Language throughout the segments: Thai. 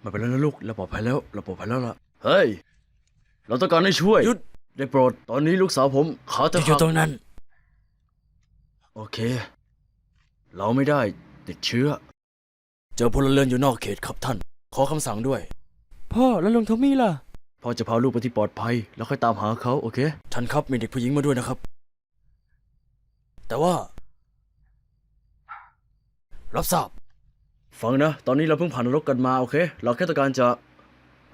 ไม่เป็นไรนะลูกเราปลอดภัยแล้วเราปลอดภัยแล้วล่ะเฮ้ย เราต้องการให้ช่วยหยุด ได้โปรดตอนนี้ลูกสาวผมขาจะจะอยู่หักตรงนั้น โอเค เราไม่ได้ติดเชื้อ เจอพลเรือนอยู่นอกเขตครับท่าน ขอคำสั่งด้วย พ่อแล้วลุงทอมมี่ล่ะ พ่อจะพาลูกไปที่ปลอดภัย แล้วค่อยตามหาเขาโอเค ท่านครับมีเด็กผู้หญิงมาด้วยนะครับ แต่ว่า รับทราบ ฟังนะ ตอนนี้เราเพิ่งผ่านนรกกันมาโอเค เราแค่ต้องการจะ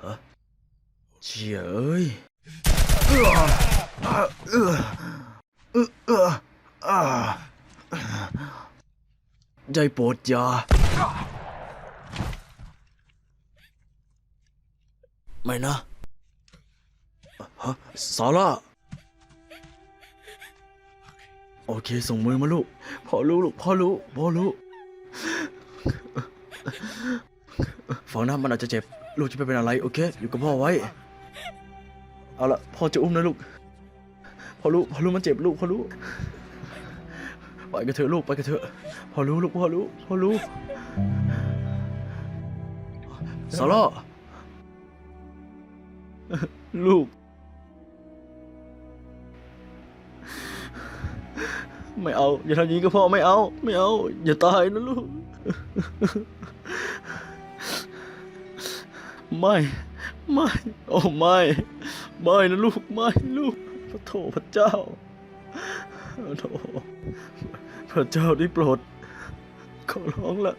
ฮะเชี่ยเอ้ยเอื้อเอื้อเอื้อเอื้ออ่าได้โปรดอย่าไม่นะฮะซาร่าโอเค ส่งมือมาลูก พอรู้ลูก พอรู้ พอรู้ ฟังนะมันอาจจะเจ็บ ลูกจะไม่เป็นอะไร โอเค อยู่กับพ่อไว้ เอาละพ่อจะอุ้มนะลูก พอรู้พอรู้มันเจ็บลูกพอรู้ไปกันเถอะลูกไปกันเถอะ พอรู้ลูกพอรู้พอรู้ซาร่าลูก ไม่เอา อย่าทำอย่างนี้กับพ่อไม่เอา ไม่เอา อย่าตายนะลูก ไม่ ไม่ โอ้ไม่ ไม่นะลูก ไม่ลูก พระโถพระเจ้าโถพระเจ้าได้โปรดขอร้องละ